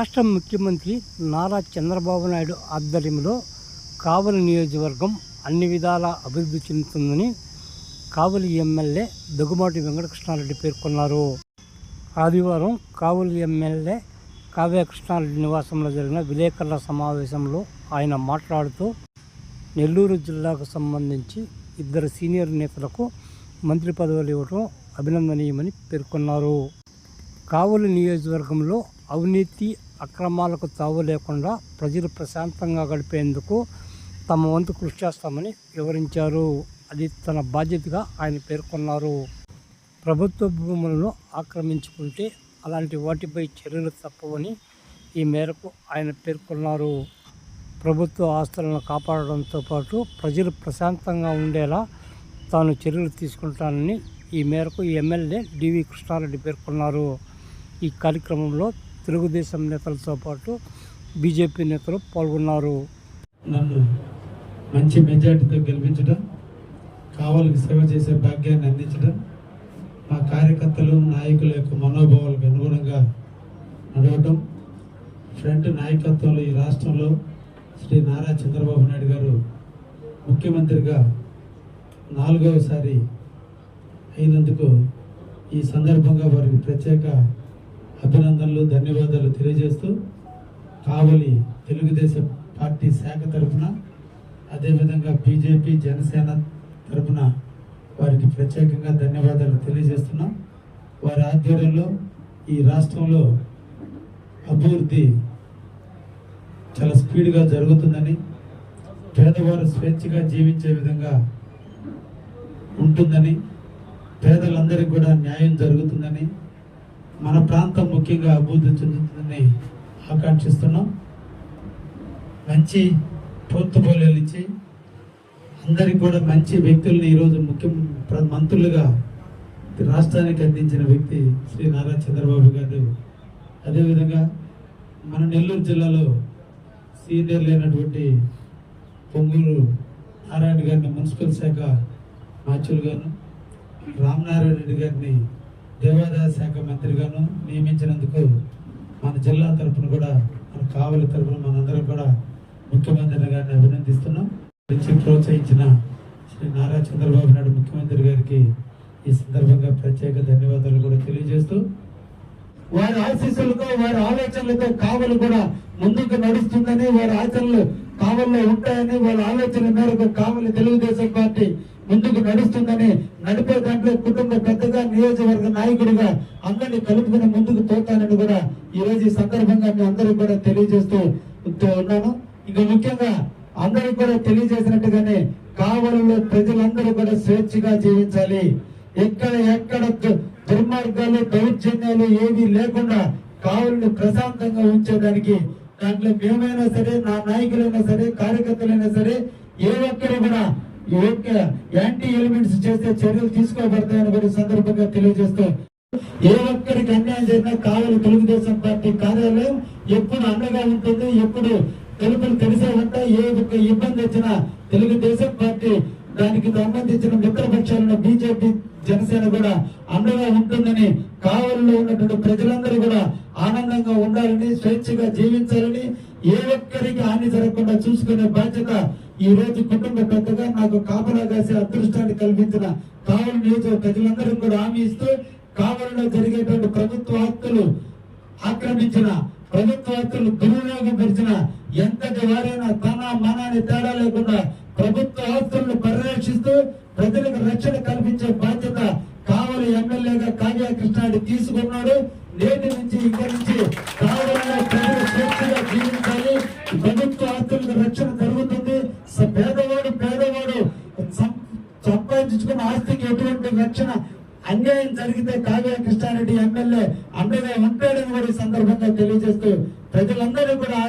రాష్ట్ర ముఖ్యమంత్రి నారా చంద్రబాబు నాయుడు ఆధ్వర్యంలో కావలి నియోజకవర్గం అన్ని విధాల అభివృద్ధి చెందుతుందని కావలి ఎమ్మెల్యే దగ్గుమాటి వెంకటకృష్ణారెడ్డి పేర్కొన్నారు. ఆదివారం కావలి ఎమ్మెల్యే కావ్య కృష్ణారెడ్డి నివాసంలో జరిగిన విలేకరుల సమావేశంలో ఆయన మాట్లాడుతూ నెల్లూరు జిల్లాకు సంబంధించి ఇద్దరు సీనియర్ నేతలకు మంత్రి పదవులు ఇవ్వడం అభినందనీయమని పేర్కొన్నారు. కావలి నియోజకవర్గంలో అవినీతి అక్రమాలకు తావు లేకుండా ప్రజలు ప్రశాంతంగా గడిపేందుకు తమ వంతు కృషి చేస్తామని వివరించారు. అది తన బాధ్యతగా ఆయన పేర్కొన్నారు. ప్రభుత్వ భూములను ఆక్రమించుకుంటే అలాంటి వాటిపై చర్యలు తప్పవని ఈ మేరకు ఆయన పేర్కొన్నారు. ప్రభుత్వ ఆస్తులను కాపాడడంతో పాటు ప్రజలు ప్రశాంతంగా ఉండేలా తాను చర్యలు తీసుకుంటానని ఈ మేరకు ఎమ్మెల్యే డివి కృష్ణారెడ్డి పేర్కొన్నారు. ఈ కార్యక్రమంలో తెలుగుదేశం నేతలతో పాటు బీజేపీ నేతలు పాల్గొన్నారు. నన్ను మంచి మెజార్టీతో గెలిపించడం కావాలకి సేవ చేసే భాగ్యాన్ని అందించడం మా కార్యకర్తలు నాయకుల యొక్క మనోభావాలకు అనుగుణంగా నడవటం ఫ్రంట్ నాయకత్వంలో ఈ రాష్ట్రంలో శ్రీ నారా చంద్రబాబు నాయుడు గారు ముఖ్యమంత్రిగా నాలుగవసారి అయినందుకు ఈ సందర్భంగా వారికి ప్రత్యేక అభినందనలు ధన్యవాదాలు తెలియజేస్తూ కావలి తెలుగుదేశం పార్టీ శాఖ తరఫున అదేవిధంగా బీజేపీ జనసేన తరఫున వారికి ప్రత్యేకంగా ధన్యవాదాలు తెలియజేస్తున్నాం. వారి ఆధ్వర్యంలో ఈ రాష్ట్రంలో అభివృద్ధి చాలా స్పీడ్గా జరుగుతుందని పేదవారు స్వేచ్ఛగా జీవించే విధంగా ఉంటుందని పేదలందరికీ కూడా న్యాయం జరుగుతుందని మన ప్రాంతం ముఖ్యంగా అభివృద్ధి చెందుతుందని ఆకాంక్షిస్తున్నాం. మంచి పోర్టుఫోలియోలు ఇచ్చి అందరికి కూడా మంచి వ్యక్తుల్ని ఈరోజు ముఖ్య ప్ర- మంత్రులుగా రాష్ట్రానికి అందించిన వ్యక్తి శ్రీ నారా చంద్రబాబు గారు. అదేవిధంగా మన నెల్లూరు జిల్లాలో సీనియర్ లేనటువంటి పొంగూరు నారాయణ గారిని మున్సిపల్ శాఖ మార్చులు గాను రామనారాయణ రెడ్డి గారిని దేవాదాయ శాఖ మంత్రిగాను నియమించినందుకు మన జిల్లా తరపున కూడా మన కావలి తరపున మనందరం కూడా ముఖ్యమంత్రి గారిని అభినందిస్తున్నాం. నుంచి ప్రోత్సహించిన శ్రీ నారా చంద్రబాబు నాయుడు ముఖ్యమంత్రి గారికి ఈ సందర్భంగా ప్రత్యేక ధన్యవాదాలు కూడా తెలియజేస్తూ వారి ఆశీస్సులతో వారి ఆలోచనలతో కావలు కూడా ముందుకు నడుస్తుందని వారి ఆచరణలు కావల్లో ఉంటాయని వారి ఆలోచన మేరకు కావలి తెలుగుదేశం పార్టీ ముందుకు నడుస్తుందని నడిపే దాంట్లో కుటుంబ పెద్దగా నియోజకవర్గ నాయకుడిగా అందరినీ కలుపుకుని ముందుకు పోతానని కూడా ఈ రోజు ఈ సందర్భంగా మీ అందరూ కూడా తెలియజేస్తూ ఉన్నాను. ఇంకా ముఖ్యంగా అందరికి కూడా తెలియజేసినట్టుగానే కావలిలో ప్రజలందరూ కూడా స్వేచ్ఛగా జీవించాలి. ఎక్కడ ఎక్కడ దుర్మార్గాలు దౌర్జన్యాలు ఏవి లేకుండా కావలిని ప్రశాంతంగా ఉంచేదానికి దాంట్లో మేమైనా సరే నా నాయకులైనా సరే కార్యకర్తలైనా సరే ఏ ఒక్కరు కూడా యాంటీ ఎలిమెంట్స్ చేసే చర్యలు తీసుకోబడతాయని కూడా సందర్భంగా తెలియజేస్తూ ఏ ఒక్కరికి అన్యాయం జరిగినా కావాలి తెలుగుదేశం పార్టీ కార్యాలయం ఎప్పుడు అండగా ఉంటుంది ఎప్పుడు తెలుపులు తెలిసే ఉంటాయి ఏ ఒక్క ఇబ్బంది వచ్చినా తెలుగుదేశం పార్టీ దానికి సంబంధించిన మిత్రపక్షాలను బీజేపీ జనసేన కూడా అండగా ఉంటుందని కావలిలో ఉన్నటువంటి ప్రజలందరూ కూడా ఆనందంగా ఉండాలని స్వేచ్ఛగా జీవించాలని ఏ ఒక్కరికి హాని జరగకుండా చూసుకునే బాధ్యత ఈ రోజు కుటుంబ పెద్దగా నాకు కాపలా కాసే అదృష్టాన్ని కల్పించిన కావలి నియోజక ప్రజలందరూ కూడా హామీ ఇస్తూ కావలిలో జరిగేటువంటి ప్రభుత్వ హక్కులు ఆక్రమించిన ప్రభుత్వ హక్కులు దుర్వినియోగం పరిచిన ఎంతటి వారైనా తన మనాన్ని తేడా లేకుండా ప్రభుత్వ ఆస్తులను పరిరక్షిస్తూ ప్రజలకు రక్షణ కల్పించే బాధ్యత కావలి ఎమ్మెల్యేగా కావ్య కృష్ణారెడ్డి తీసుకున్నాడు. నేటి నుంచి ఇక్కడి సంపాదించుకున్న ఆస్తికి ఎటువంటి రక్షణ అన్యాయం జరిగితే కావ్య కృష్ణారెడ్డి ఎమ్మెల్యే అండగా ఉంటాడని కూడా ఈ సందర్భంగా తెలియజేస్తూ ప్రజలందరూ కూడా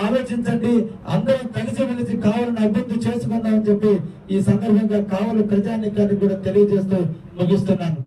ఆలోచించండి అందరం కలిసి మెలిసి కావాలని అభివృద్ధి చేసుకుందామని చెప్పి ఈ సందర్భంగా కావలి ప్రజానికాన్ని కూడా తెలియజేస్తూ ముగిస్తున్నాను.